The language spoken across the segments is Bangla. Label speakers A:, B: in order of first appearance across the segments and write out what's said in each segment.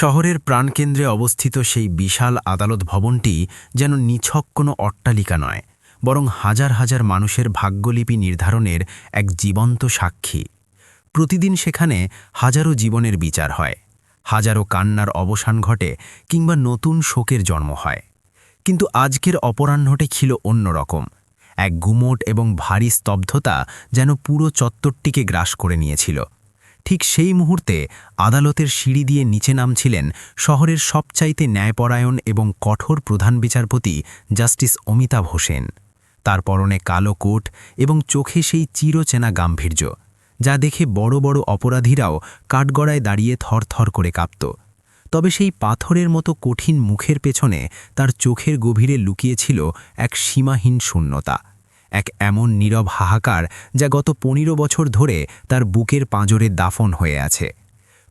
A: শহরের প্রাণকেন্দ্রে অবস্থিত সেই বিশাল আদালত ভবনটি যেন নিছক কোনো অট্টালিকা নয়, বরং হাজার হাজার মানুষের ভাগ্যলিপি নির্ধারণের এক জীবন্ত সাক্ষী। প্রতিদিন সেখানে হাজারো জীবনের বিচার হয়, হাজারো কান্নার অবসান ঘটে কিংবা নতুন শোকের জন্ম হয়। কিন্তু আজকের অপরাহ্নটে ছিল অন্যরকম এক গুমোট এবং ভারী স্তব্ধতা যেন পুরো চত্বরটিকে গ্রাস করে নিয়েছিল। ঠিক সেই মুহূর্তে আদালতের সিঁড়ি দিয়ে নিচে নামছিলেন শহরের সবচাইতে ন্যায়পরায়ণ এবং কঠোর প্রধান বিচারপতি জাস্টিস অমিতাভ হোসেন। তার পরনে কালো কোট এবং চোখে সেই চিরচেনা গাম্ভীর্য, যা দেখে বড় বড় অপরাধীরাও কাঠগড়ায় দাঁড়িয়ে থরথর করে কাঁপত। তবে সেই পাথরের মতো কঠিন মুখের পেছনে তার চোখের গভীরে লুকিয়েছিল এক সীমাহীন শূন্যতা। এক এমন নীরব হাহাকার যা গত পনেরো বছর ধরে তার বুকের পাঁজরে দাফন হয়ে আছে।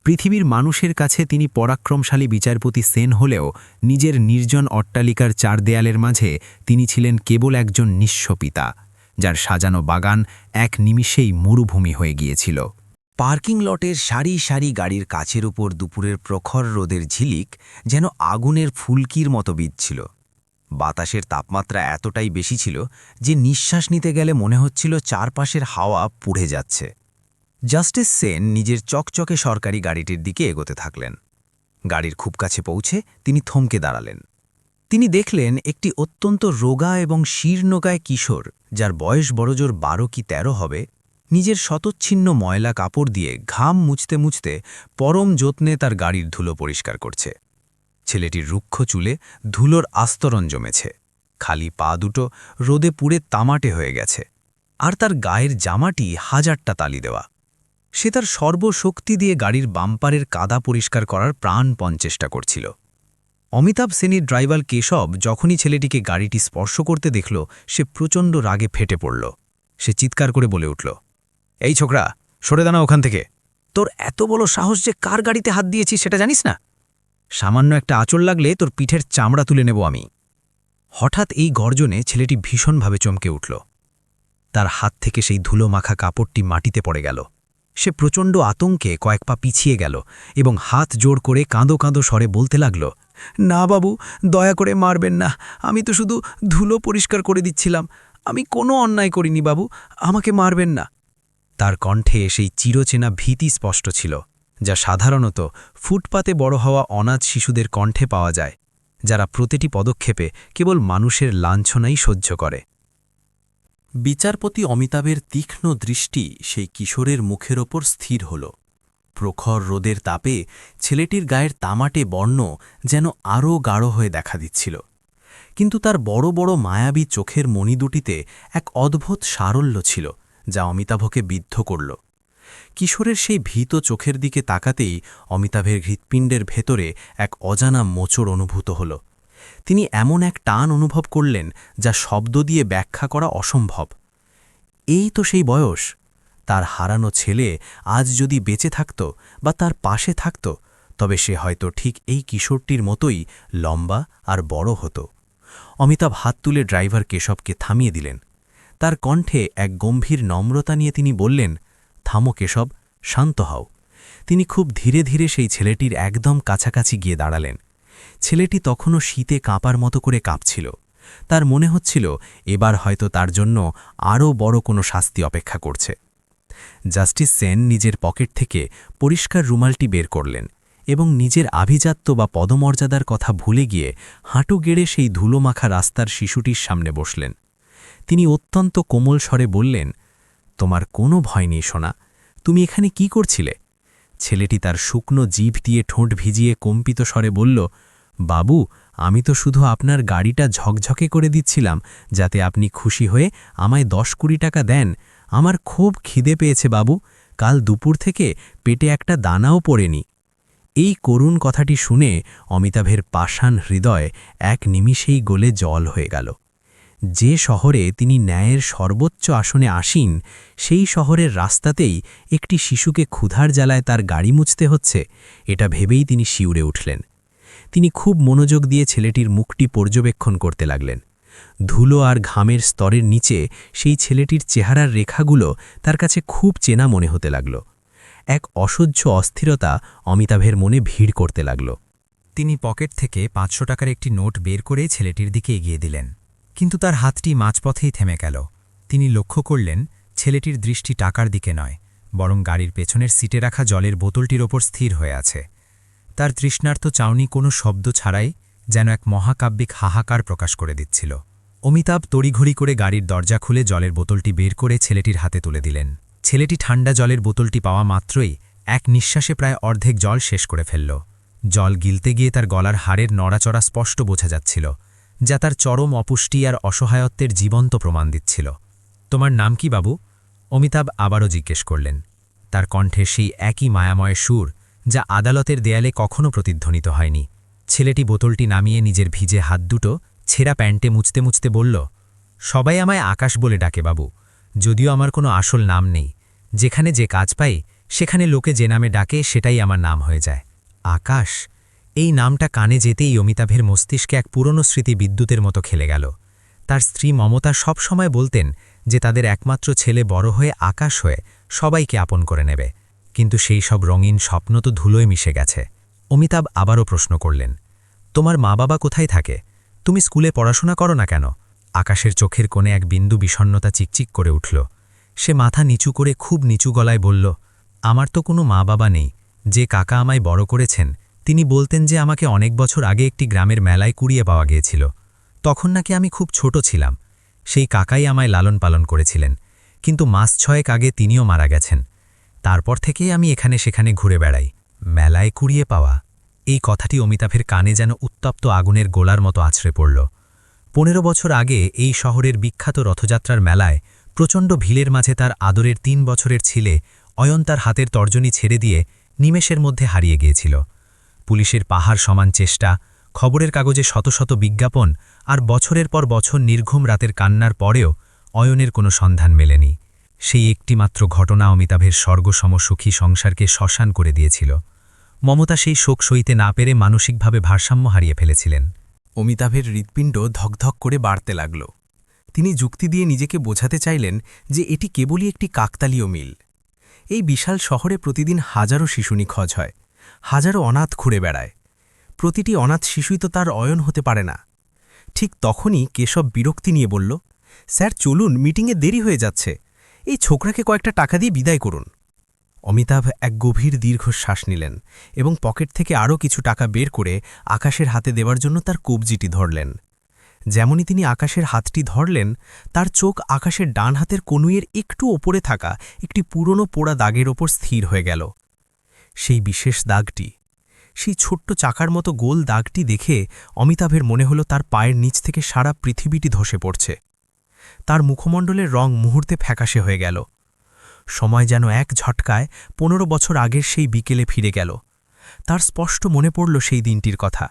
A: পৃথিবীর মানুষের কাছে তিনি পরাক্রমশালী বিচারপতি সেন হলেও নিজের নির্জন অট্টালিকার চার দেয়ালের মাঝে তিনি ছিলেন কেবল একজন নিঃস্ব পিতা, যার সাজানো বাগান এক নিমিষেই মরুভূমি হয়ে গিয়েছিল।
B: পার্কিং লটের সারি সারি গাড়ির কাছের উপর দুপুরের প্রখর রোদের ঝিলিক যেন আগুনের ফুলকির মতো বিচ্ছিল বাতাসের তাপমাত্রা এতটাই বেশি ছিল যে নিঃশ্বাস নিতে গেলে মনে হচ্ছিল চারপাশের হাওয়া পুড়ে যাচ্ছে। জাস্টিস সেন নিজের চকচকে সরকারি গাড়িটির দিকে এগোতে থাকলেন। গাড়ির খুব কাছে পৌঁছে তিনি থমকে দাঁড়ালেন। তিনি দেখলেন একটি অত্যন্ত রোগা এবং শীর্ণকায় কিশোর, যার বয়স বড়জোর বারো কি ১৩ হবে, নিজের শতচ্ছিন্ন ময়লা কাপড় দিয়ে ঘাম মুছতে মুছতে পরম যত্নে তার গাড়ির ধুলো পরিষ্কার করছে। ছেলেটির রুক্ষ চুলে ধুলোর আস্তরণ জমেছে। খালি পা দুটো রোদে পুড়ে তামাটে হয়ে গেছে। আর তার গায়ের জামাটি হাজারটা তালি দেওয়া। সে তার সর্বশক্তি দিয়ে গাড়ির বাম্পারের কাদা পরিষ্কার করার প্রাণপণ চেষ্টা করছিল। অমিতাভ সেনের ড্রাইভার কেশব যখনই ছেলেটিকে গাড়িটি স্পর্শ করতে দেখল, সে প্রচণ্ড রাগে ফেটে পড়ল। সে চিৎকার করে বলে উঠল, এই ছোকরা, সরে দানা ওখান থেকে। তোর এত বড় সাহস যে কার গাড়িতে হাত দিয়েছি সেটা জানিস না? সামান্য একটা আঁচল লাগলে তোর পিঠের চামড়া তুলে নেব আমি। হঠাৎ এই গর্জনে ছেলেটি ভীষণভাবে চমকে উঠল। তার হাত থেকে সেই ধুলো মাখা কাপড়টি মাটিতে পড়ে গেল। সে প্রচণ্ড আতঙ্কে কয়েক পা পিছিয়ে গেল এবং হাত জোড় করে কাঁদো কাঁদো স্বরে বলতে লাগল, না বাবু, দয়া করে মারবেন না। আমি তো শুধু ধুলো পরিষ্কার করে দিচ্ছিলাম। আমি কোনো অন্যায় করিনি বাবু, আমাকে মারবেন না। তার কণ্ঠে সেই চিরচেনা ভীতি স্পষ্ট ছিল। যা সাধারণত ফুটপাতে বড় হওয়া অনাথ শিশুদের কণ্ঠে পাওয়া যায়, যারা প্রতিটি পদক্ষেপে কেবল মানুষের লাঞ্ছনাই সহ্য করে।
C: বিচারপতি অমিতাভের তীক্ষ্ণ দৃষ্টি সেই কিশোরের মুখের ওপর স্থির হল। প্রখর রোদের তাপে ছেলেটির গায়ের তামাটে বর্ণ যেন আরও গাঢ় হয়ে দেখা দিচ্ছিল। কিন্তু তার বড় বড় মায়াবী চোখের মণি দুটিতে এক অদ্ভুত সারল্য ছিল, যা অমিতাভকে বিদ্ধ করল। কিশোরের সেই ভীত চোখের দিকে তাকাতেই অমিতাভের হৃৎপিণ্ডের ভেতরে এক অজানা মোচড় অনুভূত হল। তিনি এমন এক টান অনুভব করলেন যা শব্দ দিয়ে ব্যাখ্যা করা অসম্ভব। এই তো সেই বয়স। তার হারানো ছেলে আজ যদি বেঁচে থাকত বা তার পাশে থাকত, তবে সে হয়তো ঠিক এই কিশোরটির মতোই লম্বা আর বড় হতো। অমিতাভ হাত তুলে ড্রাইভার কেশবকে থামিয়ে দিলেন। তার কণ্ঠে এক গম্ভীর নম্রতা নিয়ে তিনি বললেন থামো কেশব, শান্ত হও। তিনি খুব ধীরে ধীরে সেই ছেলেটির একদম কাছাকাছি গিয়ে দাঁড়ালেন। ছেলেটি তখনও শীতে কাঁপার মতো করে কাঁপছিল। তার মনে হচ্ছিল, এবার হয়তো তার জন্য আরও বড় কোনো শাস্তি অপেক্ষা করছে। জাস্টিস সেন নিজের পকেট থেকে পরিষ্কার রুমালটি বের করলেন এবং নিজের আভিজাত্য বা পদমর্যাদার কথা ভুলে গিয়ে হাঁটু গেড়ে সেই ধুলোমাখা রাস্তার শিশুটির সামনে বসলেন। তিনি অত্যন্ত কোমল স্বরে বললেন তোমার কোনো ভয় নেই, সোনা। তুমি এখানে কি করছিলে? ছেলেটি তার শুকনো জিভ দিয়ে ঠোঁট ভিজিয়ে কম্পিত স্বরে বলল, বাবু, আমি তো শুধু আপনার গাড়িটা ঝকঝকে করে দিচ্ছিলাম, যাতে আপনি খুশি হয়ে আমায় দশ কুড়ি টাকা দেন। আমার খুব খিদে পেয়েছে, বাবু। কাল দুপুর থেকে পেটে একটা দানাও পড়েনি। এই করুণ কথাটি শুনে অমিতাভের পাষাণ হৃদয় এক নিমিষেই গলে জল হয়ে গেল। যে শহরে তিনি ন্যায়ের সর্বোচ্চ আসনে আসীন, সেই শহরের রাস্তাতেই একটি শিশুকে ক্ষুধার জ্বালায় তার গাড়ি মুছতে হচ্ছে, এটা ভেবেই তিনি শিউরে উঠলেন। তিনি খুব মনোযোগ দিয়ে ছেলেটির মুখটি পর্যবেক্ষণ করতে লাগলেন। ধুলো আর ঘামের স্তরের নিচে সেই ছেলেটির চেহারার রেখাগুলো তার কাছে খুব চেনা মনে হতে লাগল। এক অসহ্য অস্থিরতা অমিতাভের মনে ভিড় করতে লাগল।
B: তিনি পকেট থেকে পাঁচশো টাকার একটি নোট বের করে ছেলেটির দিকে এগিয়ে দিলেন। কিন্তু তার হাতটি মাঝপথেই থেমে গেল। তিনি লক্ষ্য করলেন, ছেলেটির দৃষ্টি টাকার দিকে নয়, বরং গাড়ির পেছনের সিটে রাখা জলের বোতলটির ওপর স্থির হয়ে আছে। তার তৃষ্ণার্ত চাউনি কোনো শব্দ ছাড়াই যেন এক মহাকাব্যিক হাহাকার প্রকাশ করে দিচ্ছিল। অমিতাভ তড়িঘড়ি করে গাড়ির দরজা খুলে জলের বোতলটি বের করে ছেলেটির হাতে তুলে দিলেন। ছেলেটি ঠান্ডা জলের বোতলটি পাওয়া মাত্রই এক নিঃশ্বাসে প্রায় অর্ধেক জল শেষ করে ফেলল। জল গিলতে গিয়ে তার গলার হাড়ের নড়াচড়া স্পষ্ট বোঝা যাচ্ছিল। যা তার চরম অপুষ্টি আর অসহায়ত্বের জীবন্ত প্রমাণ দিচ্ছিল। তোমার নাম কি, বাবু? অমিতাভ আবারও জিজ্ঞেস করলেন। তার কণ্ঠে সেই একই মায়াময় সুর, যা আদালতের দেয়ালে কখনো প্রতিধ্বনিত হয়নি। ছেলেটি বোতলটি নামিয়ে নিজের ভিজে হাত দুটো ছেঁড়া প্যান্টে মুছতে মুছতে বলল, সবাই আমায় আকাশ বলে ডাকে, বাবু। যদিও আমার কোনো আসল নাম নেই। যেখানে যে কাজ পাই, সেখানে লোকে যে নামে ডাকে, সেটাই আমার নাম হয়ে যায়। আকাশ? এই নামটা কানে যেতেই অমিতাভের মস্তিষ্কে এক পুরনো স্মৃতি বিদ্যুতের মতো খেলে গেল। তার স্ত্রী মমতা সব সময় বলতেন যে তাদের একমাত্র ছেলে বড় হয়ে আকাশ হয়ে সবাইকে আপন করে নেবে। কিন্তু সেই সব রঙিন স্বপ্ন তো ধুলোয় মিশে গেছে। অমিতাভ আবারও প্রশ্ন করলেন, তোমার মা বাবা কোথায় থাকে? তুমি স্কুলে পড়াশোনা করো না কেন? আকাশের চোখের কোণে এক বিন্দু বিষণ্নতা চিকচিক করে উঠল। সে মাথা নিচু করে খুব নিচু গলায় বলল, আমার তো কোনো মা বাবা নেই। যে কাকা আমায় বড় করেছেন তিনি বলতেন যে আমাকে অনেক বছর আগে একটি গ্রামের মেলায় কুড়িয়ে পাওয়া গিয়েছিল। তখন নাকি আমি খুব ছোট ছিলাম। সেই কাকাই আমায় লালন পালন করেছিলেন। কিন্তু মাস ছয়েক আগে তিনিও মারা গেছেন। তারপর থেকেই আমি এখানে সেখানে ঘুরে বেড়াই। মেলায় কুড়িয়ে পাওয়া। এই কথাটি অমিতাভের কানে যেন উত্তপ্ত আগুনের গোলার মতো আছড়ে পড়ল। পনেরো বছর আগে এই শহরের বিখ্যাত রথযাত্রার মেলায় প্রচণ্ড ভিড়ের মাঝে তার আদরের তিন বছরের ছেলে অয়ন তার হাতের তর্জনী ছেড়ে দিয়ে নিমেষের মধ্যে হারিয়ে গিয়েছিল। পুলিশের পাহাড় সমান চেষ্টা, খবরের কাগজে শত শত বিজ্ঞাপন আর বছরের পর বছর নির্ঘুম রাতের কান্নার পরেও অয়নের কোনো সন্ধান মেলেনি। সেই একটিমাত্র ঘটনা অমিতাভের স্বর্গসম সুখী সংসারকে শ্মশান করে দিয়েছিল। মমতা সেই শোক সইতে না পেরে মানসিকভাবে ভারসাম্য হারিয়ে ফেলেছিলেন।
C: অমিতাভের হৃৎপিণ্ড ধকধক করে বাড়তে লাগল। তিনি যুক্তি দিয়ে নিজেকে বোঝাতে চাইলেন যে এটি কেবলই একটি কাকতালীয় মিল। এই বিশাল শহরে প্রতিদিন হাজারো শিশু নিখোঁজ হয়। হাজারো অনাথ ঘুরে বেড়ায়। প্রতিটি অনাথ শিশুই তো তার অয়ন হতে পারে না। ঠিক তখনই কেশব বিরক্তি নিয়ে বলল, স্যার, চলুন, মিটিংয়ে দেরি হয়ে যাচ্ছে। এই ছোকরাকে কয়েকটা টাকা দিয়ে বিদায় করুন। অমিতাভ এক গভীর দীর্ঘশ্বাস নিলেন এবং পকেট থেকে আরও কিছু টাকা বের করে আকাশের হাতে দেওয়ার জন্য তার কবজিটি ধরলেন। যেমনই তিনি আকাশের হাতটি ধরলেন, তার চোখ আকাশের ডান হাতের কনুইয়ের একটু ওপরে থাকা একটি পুরনো পোড়া দাগের ওপর স্থির হয়ে গেল। সেই বিশেষ দাগটি। সেই ছোট্ট চাকার মতো গোল দাগটি দেখে অমিতাভের মনে হলো তার পায়ের নিচ থেকে সারা পৃথিবীটি ধসে পড়ছে। তার মুখমণ্ডলের রং মুহূর্তে ফ্যাকাশে হয়ে গেল। সময় যেন এক ঝটকায় পনেরো বছর আগের সেই বিকেলে ফিরে গেল। তার স্পষ্ট মনে পড়ল সেই দিনটির কথা।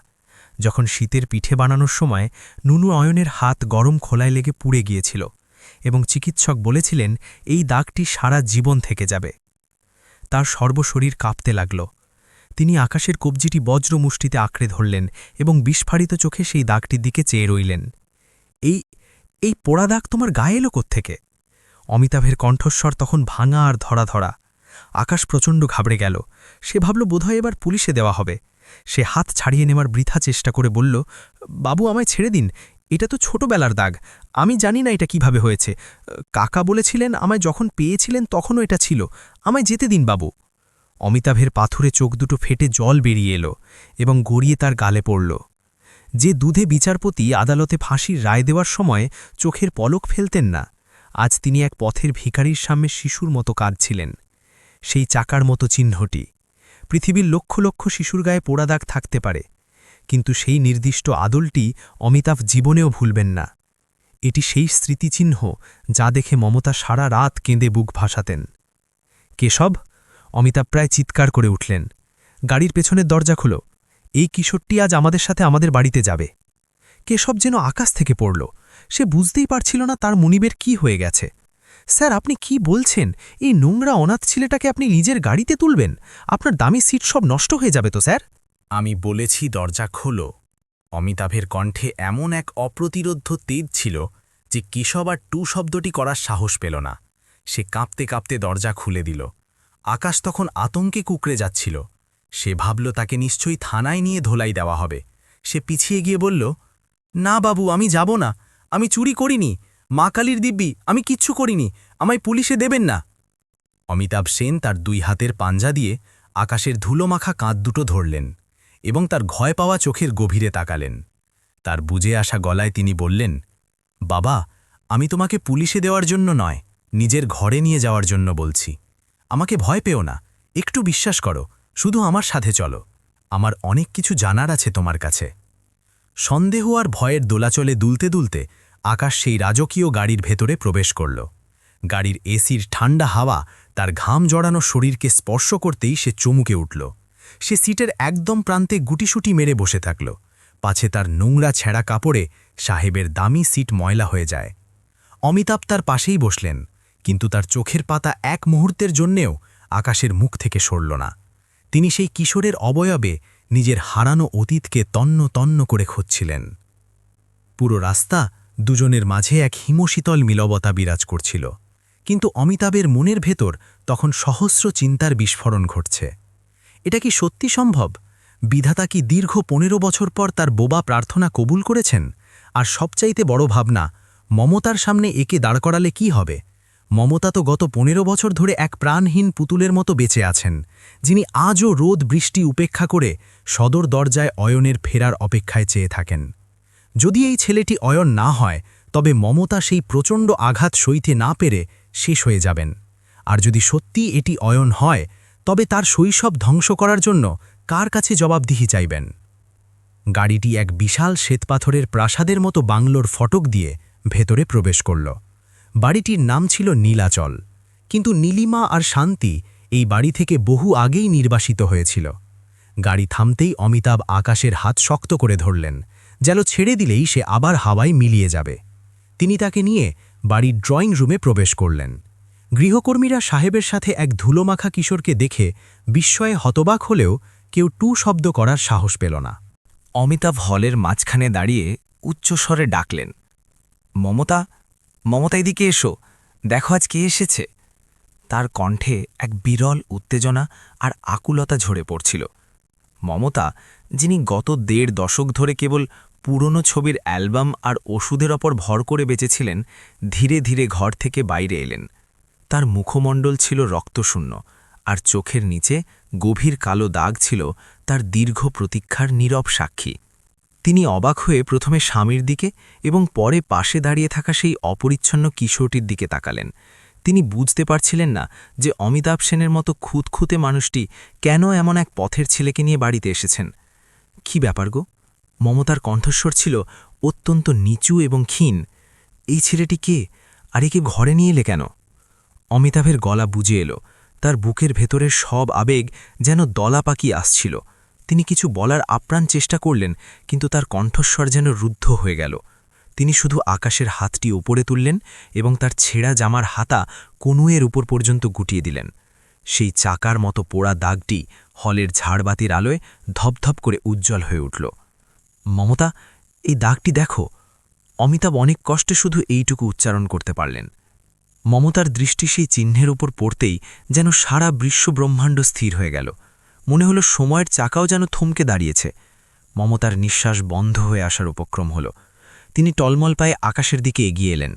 C: যখন শীতের পিঠে বানানোর সময় নুনু অয়নের হাত গরম খোলায় লেগে পুড়ে গিয়েছিল এবং চিকিৎসক বলেছিলেন, এই দাগটি সারা জীবন থেকে যাবে। তার সর্বশরীর কাঁপতে লাগল। তিনি আকাশের কবজিটি বজ্র মুষ্টিতে আঁকড়ে ধরলেন এবং বিস্ফারিত চোখে সেই দাগটির দিকে চেয়ে রইলেন। এই এই পোড়া দাগ তোমার গায়ে এলো থেকে অমিতাভের কণ্ঠস্বর তখন ভাঙা আর ধরা ধরা আকাশ প্রচণ্ড ঘাবড়ে গেল। সে ভাবল, বোধহয় এবার পুলিশে দেওয়া হবে। সে হাত ছাড়িয়ে নেওয়ার বৃথা চেষ্টা করে বলল, বাবু, আমায় ছেড়ে দিন। এটা তো ছোটবেলার দাগ। আমি জানি না এটা কীভাবে হয়েছে। কাকা বলেছিলেন, আমায় যখন পেয়েছিলেন তখনও এটা ছিল। আমায় যেতে দিন বাবু। অমিতাভের পাথুরে চোখ দুটো ফেটে জল বেরিয়ে এলো এবং গড়িয়ে তার গালে পড়ল। যে দুধে বিচারপতি আদালতে ফাঁসির রায় দেওয়ার সময় চোখের পলক ফেলতেন না, আজ তিনি এক পথের ভিখারির সামনে শিশুর মতো কাঁদছিলেন। সেই চাকার মতো চিহ্নটি। পৃথিবীর লক্ষ লক্ষ শিশুর গায়ে পোড়া দাগ থাকতে পারে। কিন্তু সেই নির্দিষ্ট আদলটি অমিতাভ জীবনেও ভুলবেন না। এটি সেই স্মৃতিচিহ্ন যা দেখে মমতা সারা রাত কেঁদে বুক ভাসাতেন। কেশব, অমিতাভ প্রায় চিৎকার করে উঠলেন, গাড়ির পেছনের দরজা খুলো, এই কিশোরটি আজ আমাদের সাথে আমাদের বাড়িতে যাবে। কেশব যেন আকাশ থেকে পড়ল, সে বুঝতেই পারছিল না তার মুনিবের কি হয়ে গেছে। স্যার, আপনি কি বলছেন? এই নোংরা অনাথ ছেলেটাকে আপনি নিজের গাড়িতে তুলবেন? আপনার দামি সিট সব নষ্ট হয়ে যাবে তো, স্যার?
A: আমি বলেছি, দরজা খোলো। অমিতাভের কণ্ঠে এমন এক অপ্রতিরোধ্য তেজ ছিল যে কেশব আর টু শব্দটি করার সাহস পেল না। সে কাঁপতে কাঁপতে দরজা খুলে দিল। আকাশ তখন আতঙ্কে কুকড়ে যাচ্ছিল। সে ভাবল, তাকে নিশ্চয়ই থানায় নিয়ে ধোলাই দেওয়া হবে। সে পিছিয়ে গিয়ে বলল, না বাবু, আমি যাব না। আমি চুরি করিনি। মা কালীর দিব্যি, আমি কিচ্ছু করিনি। আমায় পুলিশে দেবেন না। অমিতাভ সেন তার দুই হাতের পাঞ্জা দিয়ে আকাশের ধুলোমাখা কাঁধ দুটো ধরলেন। এবং তার ভয় পাওয়া চোখের গভীরে তাকালেন। তার বুঝে আসা গলায় তিনি বললেন, বাবা, আমি তোমাকে পুলিশে দেওয়ার জন্য নয়, নিজের ঘরে নিয়ে যাওয়ার জন্য বলছি। আমাকে ভয় পেও না, একটু বিশ্বাস করো, শুধু আমার সাথে চলো। আমার অনেক কিছু জানার আছে তোমার কাছে সন্দেহ আর ভয়ের দোলাচলে দুলতে দুলতে আকাশ সেই রাজকীয় গাড়ির ভেতরে প্রবেশ করল। গাড়ির এসির ঠান্ডা হাওয়া তার ঘাম জড়ানো শরীরকে স্পর্শ করতেই সে চমুকে উঠল। সে সিটের একদম প্রান্তে গুটিসুটি মেরে বসে থাকল। পাছে তার নোংরা ছেঁড়া কাপড়ে সাহেবের দামি সিট ময়লা হয়ে যায়। অমিতাভ তার পাশেই বসলেন, কিন্তু তার চোখের পাতা এক মুহূর্তের জন্যেও আকাশের মুখ থেকে সরল না। তিনি সেই কিশোরের অবয়বে নিজের হারানো অতীতকে তন্ন তন্ন করে খুঁজছিলেন। পুরো রাস্তা দুজনের মাঝে এক হিমশীতল মিলবতা বিরাজ করছিল। কিন্তু অমিতাভের মনের ভেতর তখন সহস্র চিন্তার বিস্ফোরণ ঘটছে। এটা কি সত্যি সম্ভব? বিধাতা কি দীর্ঘ পনেরো বছর পর তার বোবা প্রার্থনা কবুল করেছেন? আর সবচাইতে বড় ভাবনা, মমতার সামনে একে দাঁড় করালে কি হবে? মমতা তো গত পনেরো বছর ধরে এক প্রাণহীন পুতুলের মতো বেঁচে আছেন, যিনি আজও রোদ বৃষ্টি উপেক্ষা করে সদর দরজায় অয়নের ফেরার অপেক্ষায় চেয়ে থাকেন। যদি এই ছেলেটি অয়ন না হয়, তবে মমতা সেই প্রচণ্ড আঘাত সইতে না পেরে শেষ হয়ে যাবেন। আর যদি সত্যি এটি অয়ন হয় তবে তার শৈশব ধ্বংস করার জন্য কার কাছে জবাবদিহি চাইবেন? গাড়িটি এক বিশাল শ্বেতপাথরের প্রাসাদের মতো বাংলোর ফটক দিয়ে ভেতরে প্রবেশ করল। বাড়িটির নাম ছিল নীলাচল। কিন্তু নীলিমা আর শান্তি এই বাড়ি থেকে বহু আগেই নির্বাসিত হয়েছিল। গাড়ি থামতেই অমিতাভ আকাশের হাত শক্ত করে ধরলেন, যেন ছেড়ে দিলেই সে আবার হাওয়ায় মিলিয়ে যাবে। তিনি তাকে নিয়ে বাড়ির ড্রয়িং রুমে প্রবেশ করলেন। গৃহকর্মীরা সাহেবের সাথে এক ধুলোমাখা কিশোরকে দেখে বিস্ময়ে হতবাক হলেও কেউ টু শব্দ করার সাহস পেল না।
B: অমিতাভ হলের মাঝখানে দাঁড়িয়ে উচ্চস্বরে ডাকলেন, মমতা মমতা এদিকে এসো, দেখো আজ কে এসেছে? তার কণ্ঠে এক বিরল উত্তেজনা আর আকুলতা ঝরে পড়ছিল। মমতা, যিনি গত দেড় দশক ধরে কেবল পুরনো ছবির অ্যালবাম আর ওষুধের ওপর ভর করে বেঁচেছিলেন, ধীরে ধীরে ঘর থেকে বাইরে এলেন। তার মুখমণ্ডল ছিল রক্তশূন্য, আর চোখের নিচে গভীর কালো দাগ ছিল তার দীর্ঘ প্রতীক্ষার নীরব সাক্ষী। তিনি অবাক হয়ে প্রথমে স্বামীর দিকে এবং পরে পাশে দাঁড়িয়ে থাকা সেই অপরিচ্ছন্ন কিশোরটির দিকে তাকালেন। তিনি বুঝতে পারছিলেন না যে অমিতাভ সেনের মতো খুঁতখুঁতে মানুষটি কেন এমন এক পথের ছেলেকে নিয়ে বাড়িতে এসেছেন। কি ব্যাপার গো? মমতার কণ্ঠস্বর ছিল অত্যন্ত নিচু এবং ক্ষীণ। এই ছেলেটি কে? আর একে ঘরে নিয়ে এলে কেন? অমিতাভের গলা বুঝে এলো। তার বুকের ভেতরের সব আবেগ যেন দলা পাকি আসছিল। তিনি কিছু বলার আপ্রাণ চেষ্টা করলেন, কিন্তু তার কণ্ঠস্বর যেন রুদ্ধ হয়ে গেল। তিনি শুধু আকাশের হাতটি উপরে তুললেন এবং তার ছেঁড়া জামার হাতা কনুয়ের উপর পর্যন্ত গুটিয়ে দিলেন। সেই চাকার মতো পোড়া দাগটি হলের ঝাড়বাতির আলোয় ধপধপ করে উজ্জ্বল হয়ে উঠল। মমতা, এই দাগটি দেখো। অমিতাভ অনেক কষ্টে শুধু এইটুকু উচ্চারণ করতে পারলেন। মমতার দৃষ্টি সেই চিহ্নের উপর পড়তেই যেন সারা বিশ্ব ব্রহ্মাণ্ড স্থির হয়ে গেল। মনে হলো সময়ের চাকাও যেন থমকে দাঁড়িয়েছে। মমতার নিঃশ্বাস বন্ধ হয়ে আসার উপক্রম হল। তিনি টলমল পায়ে আকাশের দিকে এগিয়ে এলেন।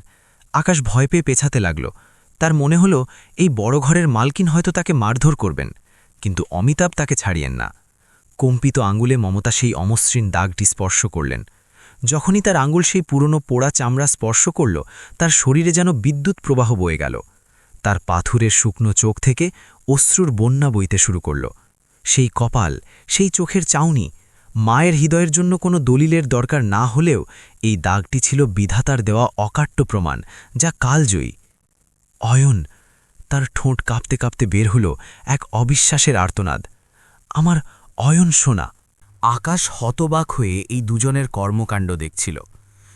B: আকাশ ভয় পেয়ে পেছাতে লাগল। তার মনে হলো, এই বড় ঘরের মালকিন হয়তো তাকে মারধর করবেন। কিন্তু অমিতাভ তাকে ছাড়িয়েন না। কম্পিত আঙ্গুলে মমতা সেই অমসৃণ দাগটি স্পর্শ করলেন। যখনই তার আঙুল সেই পুরনো পোড়া চামড়া স্পর্শ করল, তার শরীরে যেন বিদ্যুৎ প্রবাহ বয়ে গেল। তার পাথুরের শুকনো চোখ থেকে অশ্রুর বন্যা বইতে শুরু করল। সেই কপাল, সেই চোখের চাউনি, মায়ের হৃদয়ের জন্য কোনো দলিলের দরকার না হলেও এই দাগটি ছিল বিধাতার দেওয়া অকাট্য প্রমাণ, যা কালজয়ী। অয়ন, তার ঠোঁট কাঁপতে কাঁপতে বের হল এক অবিশ্বাসের আর্তনাদ। আমার অয়ন সোনা
A: আকাশ হতবাক হয়ে এই দুজনের কর্মকাণ্ড দেখছিল।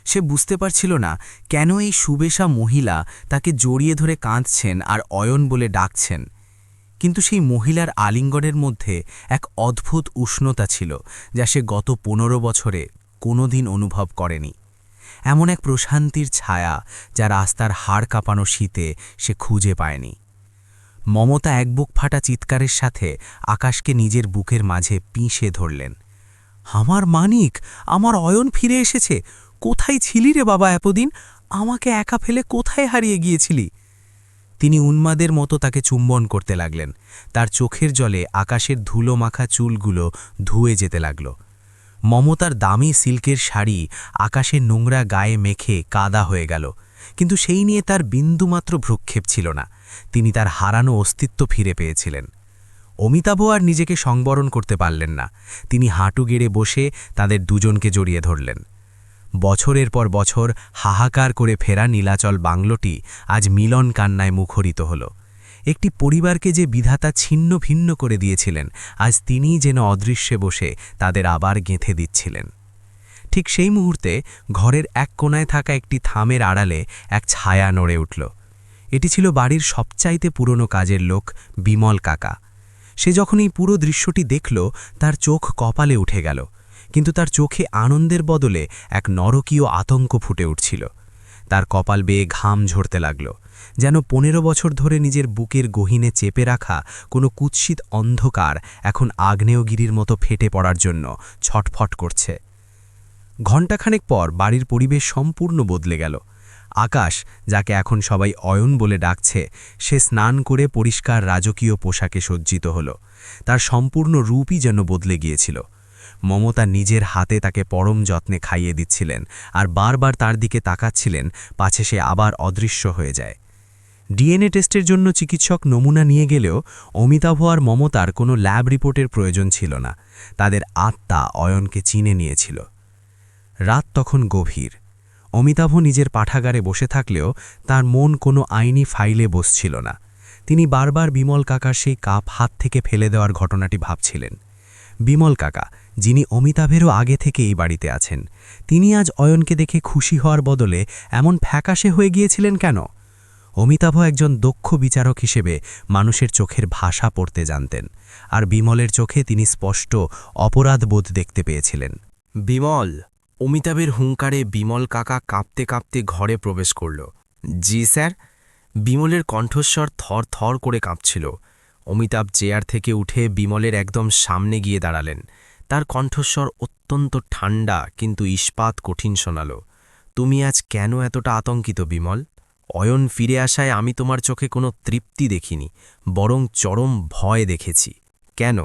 A: সে বুঝতে পারছিল না কেন এই সুবেশা মহিলা তাকে জড়িয়ে ধরে কাঁদছেন আর অয়ন বলে ডাকছেন। কিন্তু সেই মহিলার আলিঙ্গনের মধ্যে এক অদ্ভুত উষ্ণতা ছিল যা সে গত পনেরো বছরে কোনোদিন অনুভব করেনি। এমন এক প্রশান্তির ছায়া যা রাস্তার হাড় কাঁপানো শীতে সে খুঁজে পায়নি।
B: মমতা এক বুক ফাটা চিৎকারের সাথে আকাশকে নিজের বুকের মাঝে পিষে ধরলেন। আমার মানিক, আমার অয়ন ফিরে এসেছে। কোথায় ছিলি রে বাবা এতদিন? আমাকে একা ফেলে কোথায় হারিয়ে গিয়েছিলি? তিনি উন্মাদের মতো তাকে চুম্বন করতে লাগলেন। তার চোখের জলে আকাশের ধুলো মাখা চুলগুলো ধুয়ে যেতে লাগল। মমতার দামি সিল্কের শাড়ি আকাশের নোংরা গায়ে মেখে কাদা হয়ে গেল। কিন্তু সেই নিয়ে তার বিন্দুমাত্র ভ্রুক্ষেপ ছিল না। তিনি তার হারানো অস্তিত্ব ফিরে পেয়েছিলেন। অমিতাভ আর নিজেকে সংবরণ করতে পারলেন না। তিনি হাঁটু গেড়ে বসে তাদের দুজনকে জড়িয়ে ধরলেন। বছরের পর বছর হাহাকার করে ফেরা নীলাচল বাংলোটি আজ মিলন কান্নায় মুখরিত হল। একটি পরিবারকে যে বিধাতা ছিন্ন ভিন্ন করে দিয়েছিলেন, আজ তিনিই যেন অদৃশ্যে বসে তাদের আবার গেঁথে দিচ্ছিলেন। ঠিক সেই মুহূর্তে ঘরের এক কোনায় থাকা একটি থামের আড়ালে এক ছায়া নড়ে উঠল। এটি ছিল বাড়ির সবচাইতে পুরনো কাজের লোক বিমল কাকা। সে যখন এই পুরো দৃশ্যটি দেখল, তার চোখ কপালে উঠে গেল। কিন্তু তার চোখে আনন্দের বদলে এক নরকীয় আতঙ্ক ফুটে উঠছিল। তার কপাল বেয়ে ঘাম ঝরতে লাগল, যেন পনেরো বছর ধরে নিজের বুকের গহিনে চেপে রাখা কোনো কুৎসিত অন্ধকার এখন আগ্নেয়গিরির মতো ফেটে পড়ার জন্য ছটফট করছে। ঘণ্টাখানেক পর বাড়ির পরিবেশ সম্পূর্ণ বদলে গেল। আকাশ, যাকে এখন সবাই অয়ন বলে ডাকছে, সে স্নান করে পরিষ্কার রাজকীয় পোশাকে সজ্জিত হল। তার সম্পূর্ণ রূপই যেন বদলে গিয়েছিল। মমতা নিজের হাতে তাকে পরম যত্নে খাইয়ে দিচ্ছিলেন আর বারবার তার দিকে তাকাচ্ছিলেন, পাছে সে আবার অদৃশ্য হয়ে যায়। ডিএনএ টেস্টের জন্য চিকিৎসক নমুনা নিয়ে গেলেও অমিতাভ আর মমতার কোনো ল্যাব রিপোর্টের প্রয়োজন ছিল না। তাদের আত্মা অয়নকে চিনে নিয়েছিল। রাত তখন গভীর। অমিতাভ নিজের পাঠাগারে বসে থাকলেও তার মন কোনো আইনি ফাইলে বসছিল না। তিনি বারবার বিমল কাকার সেই কাপ হাত থেকে ফেলে দেওয়ার ঘটনাটি ভাবছিলেন। বিমল কাকা, যিনি অমিতাভেরও আগে থেকে এই বাড়িতে আছেন, তিনি আজ অয়নকে দেখে খুশি হওয়ার বদলে এমন ফ্যাকাশে হয়ে গিয়েছিলেন কেন? অমিতাভ একজন দক্ষ বিচারক হিসেবে মানুষের চোখের ভাষা পড়তে জানতেন, আর বিমলের চোখে তিনি স্পষ্ট অপরাধবোধ দেখতে পেয়েছিলেন।
A: বিমল! অমিতাভের হুঙ্কারে বিমল কাকা কাঁপতে কাঁপতে ঘরে প্রবেশ করল। জি, স্যার। বিমলের কণ্ঠস্বর থর থর করে কাঁপছিল। অমিতাভ চেয়ার থেকে উঠে বিমলের একদম সামনে গিয়ে দাঁড়ালেন। তার কণ্ঠস্বর অত্যন্ত ঠান্ডা কিন্তু ইস্পাত কঠিন শোনাল। তুমি আজ কেন এতটা আতঙ্কিত, বিমল? অয়ন ফিরে আসায় আমি তোমার চোখে কোনো তৃপ্তি দেখিনি, বরং চরম ভয় দেখেছি। কেন?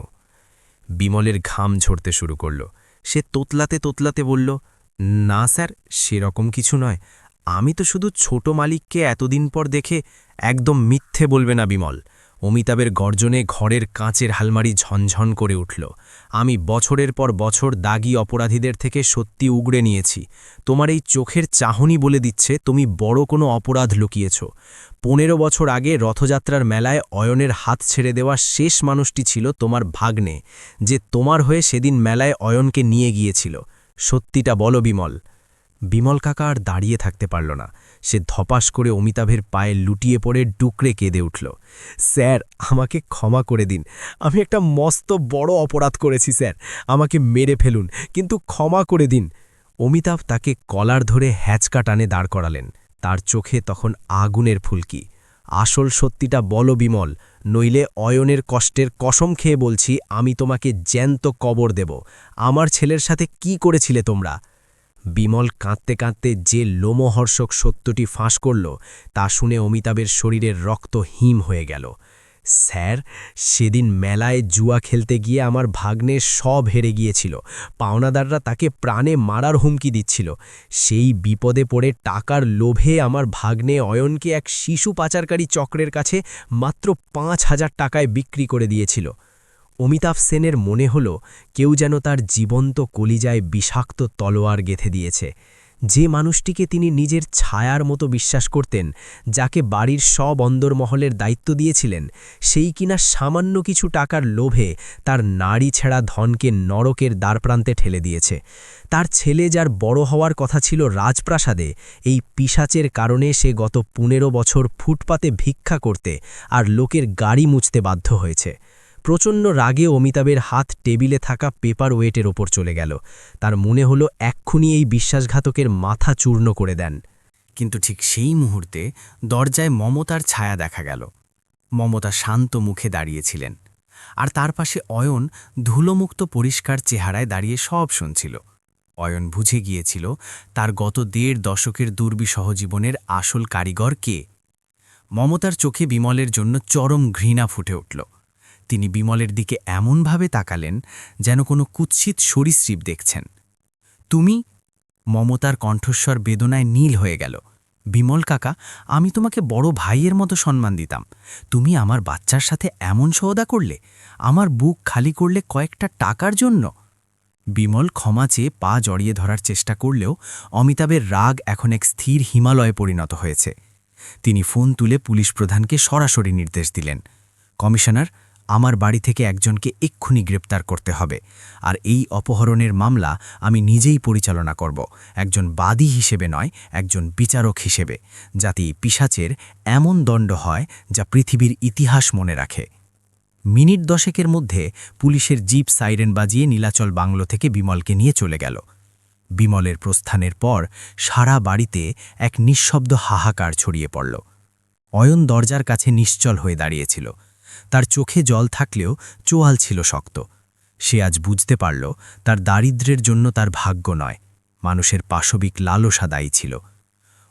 A: বিমলের ঘাম ঝরতে শুরু করল। সে তোতলাতে তোতলাতে বলল, না স্যার, সেরকম কিছু নয়। আমি তো শুধু ছোট মালিককে এতদিন পর দেখে একদম মিথ্যে বলবে না বিমল। অমিতাভের গর্জনে ঘরের কাঁচের হালমারি ঝনঝন করে উঠল। আমি বছরের পর বছর দাগি অপরাধীদের থেকে সত্যি উগড়ে নিয়েছি। তোমার এই চোখের চাহনি বলে দিচ্ছে তুমি বড় কোনো অপরাধ লুকিয়েছ। পনেরো বছর আগে রথযাত্রার মেলায় অয়নের হাত ছেড়ে দেওয়া শেষ মানুষটি ছিল তোমার ভাগ্নে, যে তোমার হয়ে সেদিন মেলায় অয়নকে নিয়ে গিয়েছিল। সত্যিটা বলো বিমল। বিমল কাকা আর দাঁড়িয়ে থাকতে পারল না। সে ধপাস করে অমিতাভের পায়ে লুটিয়ে পড়ে ডুকরে কেঁদে উঠল। স্যার, আমাকে ক্ষমা করে দিন। আমি একটা মস্ত বড় অপরাধ করেছি, স্যার। আমাকে মেরে ফেলুন, কিন্তু ক্ষমা করে দিন। অমিতাভ তাকে কলার ধরে হ্যাচকা টানে দাঁড় করালেন। তার চোখে তখন আগুনের ফুলকি। আসল সত্যিটা বলো বিমল, নইলে অয়নের কষ্টের কসম খেয়ে বলছি, আমি তোমাকে জ্যান্ত কবর দেব। আমার ছেলের সাথে কি করেছিলে তোমরা? বিমল কাঁদতে কাঁদতে যে লোমহর্ষক সত্যটি ফাঁস করল, তা শুনে অমিতাভের শরীরের রক্ত হিম হয়ে গেল। স্যার, সেদিন মেলায় জুয়া খেলতে গিয়ে আমার ভাগ্নে সব হেরে গিয়েছিল। পাওনাদাররা তাকে প্রাণে মারার হুমকি দিচ্ছিল। সেই বিপদে পড়ে টাকার লোভে আমার ভাগ্নে অয়নকে এক শিশু পাচারকারী চক্রের কাছে মাত্র পাঁচ হাজার টাকায় বিক্রি করে দিয়েছিল। অমিতাভ সেনের মনে হল কেউ যেন তার জীবন্ত কলিজায় বিষাক্ত তলোয়ার গেথে দিয়েছে। যে মানুষটিকে তিনি নিজের ছায়ার মতো বিশ্বাস করতেন, যাকে বাড়ির সব অন্দরমহলের দায়িত্ব দিয়েছিলেন, সেই কিনা সামান্য কিছু টাকার লোভে তার নারী ছেঁড়া ধনকে নরকের দ্বারপ্রান্তে ঠেলে দিয়েছে। তার ছেলে যার বড় হওয়ার কথা ছিল রাজপ্রাসাদে, এই পিসাচের কারণে সে গত পনেরো বছর ফুটপাতে ভিক্ষা করতে আর লোকের গাড়ি মুছতে বাধ্য হয়েছে। প্রচণ্ড রাগে অমিতাভের হাত টেবিলে থাকা পেপার ওয়েটের ওপর চলে গেল। তার মনে হলো এক্ষুনি এই বিশ্বাসঘাতকের মাথা চূর্ণ করে দেন। কিন্তু ঠিক সেই মুহূর্তে দরজায় মমতার ছায়া দেখা গেল। মমতা শান্ত মুখে দাঁড়িয়েছিলেন। আর তার পাশে অয়ন ধুলোমুক্ত পরিষ্কার চেহারায় দাঁড়িয়ে সব শুনছিল। অয়ন বুঝে গিয়েছিল, তার গত দেড় দশকের দুর্বিসহ জীবনের আসল কারিগর কে? মমতার চোখে বিমলের জন্য চরম ঘৃণা ফুটে উঠল। তিনি বিমলের দিকে এমনভাবে তাকালেন যেন কোনো কুৎসিত সরীসৃপ দেখছেন। তুমি? মমতার কণ্ঠস্বর বেদনায় নীল হয়ে গেল। বিমল কাকা, আমি তোমাকে বড় ভাইয়ের মতো সম্মান দিতাম। তুমি আমার বাচ্চার সাথে এমন সওদা করলে, আমার বুক খালি করলে কয়েকটা টাকার জন্য? বিমল ক্ষমা চেয়ে পা জড়িয়ে ধরার চেষ্টা করলেও অমিতাভের রাগ এখন এক স্থির হিমালয়ে পরিণত হয়েছে। তিনি ফোন তুলে পুলিশ প্রধানকে সরাসরি নির্দেশ দিলেন। কমিশনার আমার বাড়ি থেকে একজনকে এক্ষুনি গ্রেপ্তার করতে হবে। আর এই অপহরণের মামলা আমি নিজেই পরিচালনা করব। একজন বাদী হিসেবে নয়, একজন বিচারক হিসেবে। যাতে পিসাচের এমন দণ্ড হয় যা পৃথিবীর ইতিহাস মনে রাখে। মিনিট দশেকের মধ্যে পুলিশের জিপ সাইরেন বাজিয়ে নীলাচল বাংলো থেকে বিমলকে নিয়ে চলে গেল। বিমলের প্রস্থানের পর সারা বাড়িতে এক নিঃশব্দ হাহাকার ছড়িয়ে পড়ল। অয়ন দরজার কাছে নিশ্চল হয়ে দাঁড়িয়েছিল। তার চোখে জল থাকলেও চোয়াল ছিল শক্ত। সে আজ বুঝতে পারল, তার দারিদ্র্যের জন্য তার ভাগ্য নয়, মানুষের পাশবিক লালসা দায়ী ছিল।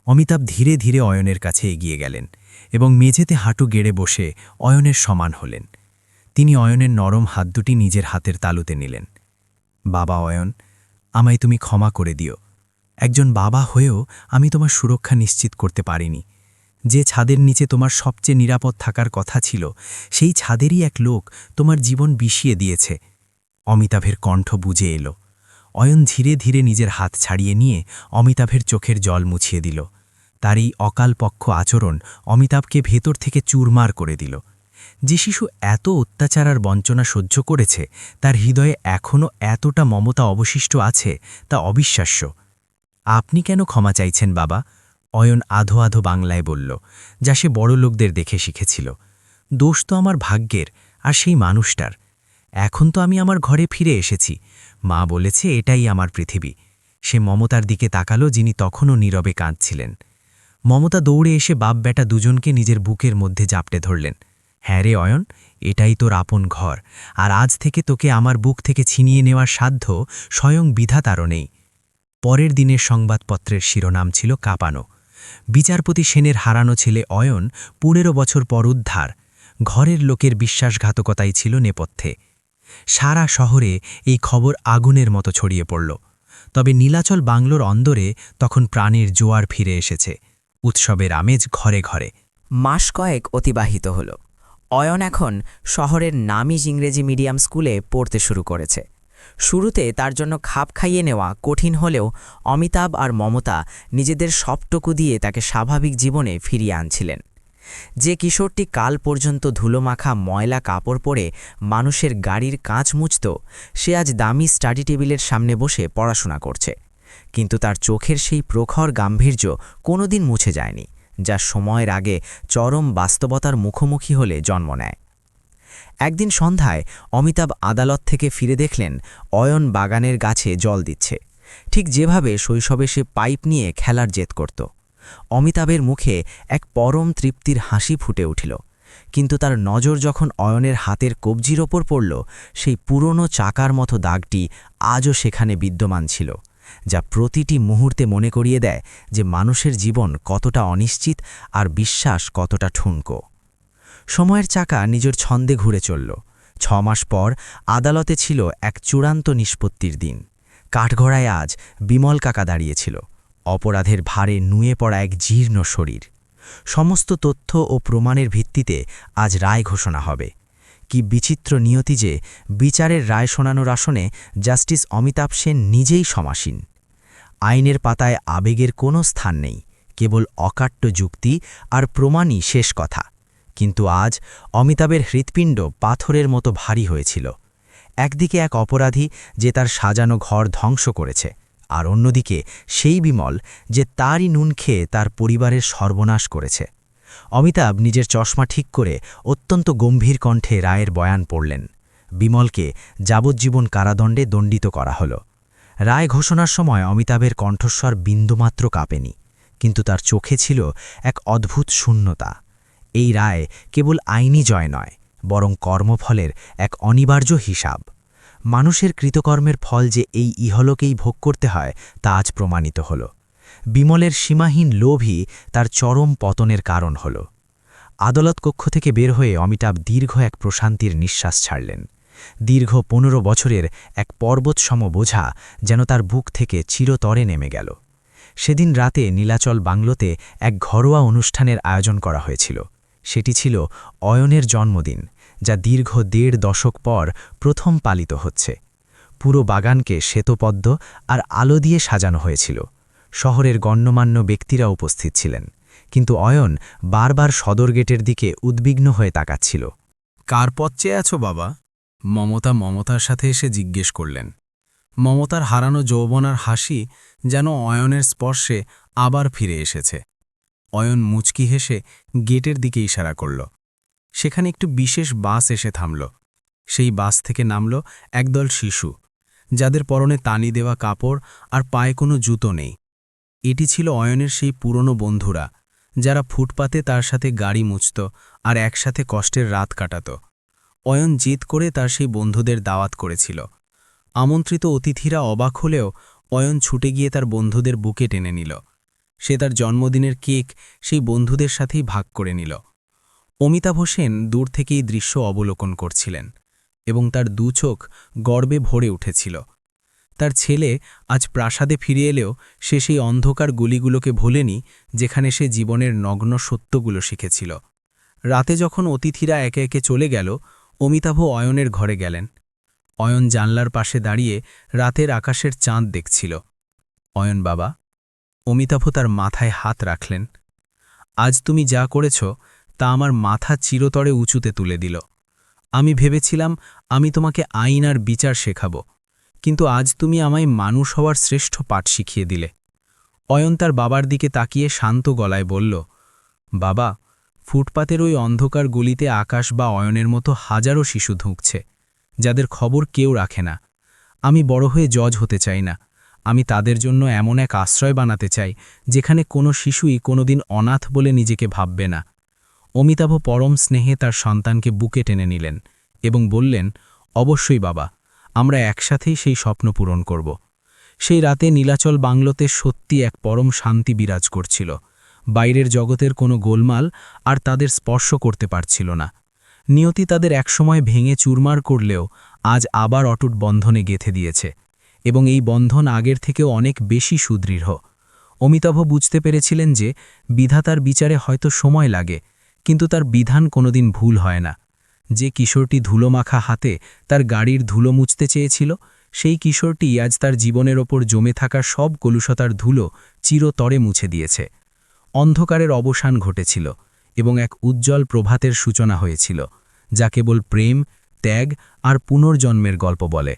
A: অমিতাভ ধীরে ধীরে অয়নের কাছে এগিয়ে গেলেন এবং মেঝেতে হাঁটু গেড়ে বসে অয়নের সমান হলেন। তিনি অয়নের নরম হাত দুটি নিজের হাতের তালুতে নিলেন। বাবা অয়ন, আমায় তুমি ক্ষমা করে দিও। একজন বাবা হয়েও আমি তোমার সুরক্ষা নিশ্চিত করতে পারিনি। যে ছাদের নিচে তোমার সবচেয়ে নিরাপদ থাকার কথা ছিল, সেই ছাদেরই এক লোক তোমার জীবন বিষিয়ে দিয়েছে। অমিতাভের কণ্ঠ বুঝে এলো। অয়ন ধীরে ধীরে নিজের হাত ছাড়িয়ে নিয়ে অমিতাভের চোখের জল মুছিয়ে দিল। তার এই অকালপক্ষ আচরণ অমিতাভকে ভেতর থেকে চুরমার করে দিল। যে শিশু এত অত্যাচার আর বঞ্চনা সহ্য করেছে, তার হৃদয়ে এখনও এতটা মমতা অবশিষ্ট আছে, তা অবিশ্বাস্য। আপনি কেন ক্ষমা চাইছেন বাবা? অয়ন আধো আধো বাংলায় বলল, যা সে বড় লোকদের দেখে শিখেছিল। দোষ তো আমার ভাগ্যের আর সেই মানুষটার। এখন তো আমি আমার ঘরে ফিরে এসেছি। মা বলেছে এটাই আমার পৃথিবী। সে মমতার দিকে তাকালো যিনি তখনও নীরবে কাঁদছিলেন। মমতা দৌড়ে এসে বাপ বেটা দুজনকে নিজের বুকের মধ্যে জাপটে ধরলেন। হ্যাঁ রে অয়ন, এটাই তোর আপন ঘর। আর আজ থেকে তোকে আমার বুক থেকে ছিনিয়ে নেওয়ার সাধ্য স্বয়ং বিধাতারও নেই। পরের দিনের সংবাদপত্রের শিরোনাম ছিল কাঁপানো। বিচারপতি সেনের হারানো ছেলে অয়ন পনেরো বছর পর উদ্ধার। ঘরের লোকের বিশ্বাসঘাতকতাই ছিল নেপথ্যে। সারা শহরে এই খবর আগুনের মতো ছড়িয়ে পড়ল। তবে নীলাচল বাংলোর অন্দরে তখন প্রাণের জোয়ার ফিরে এসেছে। উৎসবের আমেজ ঘরে ঘরে।
D: মাস কয়েক অতিবাহিত হল। অয়ন এখন শহরের নামিজ ইংরেজি মিডিয়াম স্কুলে পড়তে শুরু করেছে। শুরুতে তার জন্য খাপ খাইয়ে নেওয়া কঠিন হলেও অমিতাভ আর মমতা নিজেদের সবটুকু দিয়ে তাকে স্বাভাবিক জীবনে ফিরিয়ে আনছিলেন। যে কিশোরটি কাল পর্যন্ত ধুলোমাখা ময়লা কাপড় পরে মানুষের গাড়ির কাঁচ মুছত, সে আজ দামি স্টাডি টেবিলের সামনে বসে পড়াশোনা করছে। কিন্তু তার চোখের সেই প্রখর গাম্ভীর্য কোনোদিন মুছে যায়নি, যা সময়ের আগে চরম বাস্তবতার মুখোমুখি হলে জন্ম নেয়। একদিন সন্ধ্যায় অমিতাভ আদালত থেকে ফিরে দেখলেন অয়ন বাগানের গাছে জল দিচ্ছে। ঠিক যেভাবে শৈশবে সে পাইপ নিয়ে খেলার জেদ করত। অমিতাভের মুখে এক পরম তৃপ্তির হাসি ফুটে উঠিল। কিন্তু তার নজর যখন অয়নের হাতের কবজির ওপর পড়ল, সেই পুরনো চাকার মতো দাগটি আজও সেখানে বিদ্যমান ছিল, যা প্রতিটি মুহূর্তে মনে করিয়ে দেয় যে মানুষের জীবন কতটা অনিশ্চিত আর বিশ্বাস কতটা ঠুনকো। সময়ের চাকা নিজের ছন্দে ঘুরে চলল। ছ মাস পর আদালতে ছিল এক চূড়ান্ত নিষ্পত্তির দিন। কাঠঘড়ায় আজ বিমল কাকা দাঁড়িয়েছিল। অপরাধের ভারে নুয়ে পড়া এক জীর্ণ শরীর। সমস্ত তথ্য ও প্রমাণের ভিত্তিতে আজ রায় ঘোষণা হবে। কি বিচিত্র নিয়তি যে বিচারের রায় শোনানোর আসনে জাস্টিস অমিতাভ সেন নিজেই সমাসীন। আইনের পাতায় আবেগের কোনো স্থান নেই, কেবল অকাট্য যুক্তি আর প্রমাণই শেষ কথা। কিন্তু আজ অমিতাভের হৃৎপিণ্ড পাথরের মতো ভারী হয়েছিল। একদিকে এক অপরাধী যে তার সাজানো ঘর ধ্বংস করেছে, আর অন্যদিকে সেই বিমল যে তারই নুন খেয়ে তার পরিবারের সর্বনাশ করেছে। অমিতাভ নিজের চশমা ঠিক করে অত্যন্ত গম্ভীর কণ্ঠে রায়ের বয়ান পড়লেন। বিমলকে যাবজ্জীবন কারাদণ্ডে দণ্ডিত করা হল। রায় ঘোষণার সময় অমিতাভের কণ্ঠস্বর বিন্দুমাত্র কাঁপেনি, কিন্তু তার চোখে ছিল এক অদ্ভুত শূন্যতা।
B: এই রায় কেবল আইনি জয় নয়, বরং কর্মফলের এক অনিবার্য হিসাব। মানুষের কৃতকর্মের ফল যে এই ইহলোকেই ভোগ করতে হয়, তা আজ প্রমাণিত হল। বিমলের সীমাহীন লোভই তার চরম পতনের কারণ হল। আদালত কক্ষ থেকে বের হয়ে অমিতাভ দীর্ঘ এক প্রশান্তির নিঃশ্বাস ছাড়লেন। দীর্ঘ পনেরো বছরের এক পর্বতসম বোঝা যেন তার বুক থেকে চিরতরে নেমে গেল। সেদিন রাতে নীলাচল বাংলোতে এক ঘরোয়া অনুষ্ঠানের আয়োজন করা হয়েছিল। সেটি ছিল অয়নের জন্মদিন, যা দীর্ঘ দেড় দশক পর প্রথম পালিত হচ্ছে। পুরো বাগানকে শ্বেতপদ্ম আর আলো দিয়ে সাজানো হয়েছিল। শহরের গণ্যমান্য ব্যক্তিরা উপস্থিত ছিলেন, কিন্তু অয়ন বারবার সদর গেটের দিকে উদ্বিগ্ন হয়ে তাকাচ্ছিল।
A: কার পথ চেয়ে আছো বাবা? মমতা মমতার সাথে এসে জিজ্ঞেস করলেন। মমতার হারানো যৌবনার হাসি যেন অয়নের স্পর্শে আবার ফিরে এসেছে। অয়ন মুচকি হেসে গেটের দিকে ইশারা করল। সেখানে একটু বিশেষ বাস এসে থামল। সেই বাস থেকে নামল একদল শিশু, যাদের পরনে তানি দেওয়া কাপড় আর পায়ে কোনো জুতো নেই। এটি ছিল অয়নের সেই পুরনো বন্ধুরা, যারা ফুটপাতে তার সাথে গাড়ি মুছত আর একসাথে কষ্টের রাত কাটাত। অয়ন জিদ করে তার সেই বন্ধুদের দাওয়াত করেছিল। আমন্ত্রিত অতিথিরা অবাক হলেও অয়ন ছুটে গিয়ে তার বন্ধুদের বুকে টেনে নিল। সে তার জন্মদিনের কেক সেই বন্ধুদের সাথেই ভাগ করে নিল। অমিতাভ সেন দূর থেকেই দৃশ্য অবলোকন করছিলেন এবং তার দু চোখ গর্বে ভরে উঠেছিল। তার ছেলে আজ প্রাসাদে ফিরে এলেও সে সেই অন্ধকার গুলিগুলোকে ভোলেনি যেখানে সে জীবনের নগ্ন সত্যগুলো শিখেছিল। রাতে যখন অতিথিরা একে একে চলে গেল, অমিতাভ অয়নের ঘরে গেলেন। অয়ন জানলার পাশে দাঁড়িয়ে রাতের আকাশের চাঁদ দেখছিল। অয়ন বাবা অমিতাভ তার মাথায় হাত রাখলেন। আজ তুমি যা করেছ, তা আমার মাথা চিরতরে উঁচুতে তুলে দিল। আমি ভেবেছিলাম আমি তোমাকে আইন আর বিচার শেখাব, কিন্তু আজ তুমি আমায় মানুষ হওয়ার শ্রেষ্ঠ পাঠ শিখিয়ে দিলে। অয়ন তার বাবার দিকে তাকিয়ে শান্ত গলায় বলল, বাবা, ফুটপাতের ওই অন্ধকার গলিতে আকাশ বা অয়নের মতো হাজারো শিশু ধুঁকছে, যাদের খবর কেউ রাখে না। আমি বড় হয়ে জজ হতে চাই না। আমি তাদের জন্য এমন এক আশ্রয় বানাতে চাই, যেখানে কোনো শিশুই কোনোদিন অনাথ বলে নিজেকে ভাববে না। অমিতাভ পরম স্নেহে তার সন্তানকে বুকে টেনে নিলেন এবং বললেন, অবশ্যই বাবা, আমরা একসাথেই সেই স্বপ্ন পূরণ করব। সেই রাতে নীলাচল বাংলোতে সত্যি এক পরম শান্তি বিরাজ করছিল। বাইরের জগতের কোনো গোলমাল আর তাদের স্পর্শ করতে পারছিল না। নিয়তি তাদের একসময় ভেঙে চুরমার করলেও আজ আবার অটুট বন্ধনে গেথে দিয়েছে। এবং এই বন্ধন আগের থেকেও অনেক বেশি সুদৃঢ়। অমিতাভ বুঝতে পেরেছিলেন যে বিধাতার বিচারে হয়তো সময় লাগে, কিন্তু তার বিধান কোনোদিন ভুল হয় না। যে কিশোরটি ধুলোমাখা হাতে তার গাড়ির ধুলো মুছতে চেয়েছিল, সেই কিশোরটি আজ তার জীবনের ওপর জমে থাকা সব কলুষতার ধুলো চিরতরে মুছে দিয়েছে। অন্ধকারের অবসান ঘটেছিল এবং এক উজ্জ্বল প্রভাতের সূচনা হয়েছিল, যা কেবল প্রেম, ত্যাগ আর পুনর্জন্মের গল্প বলে।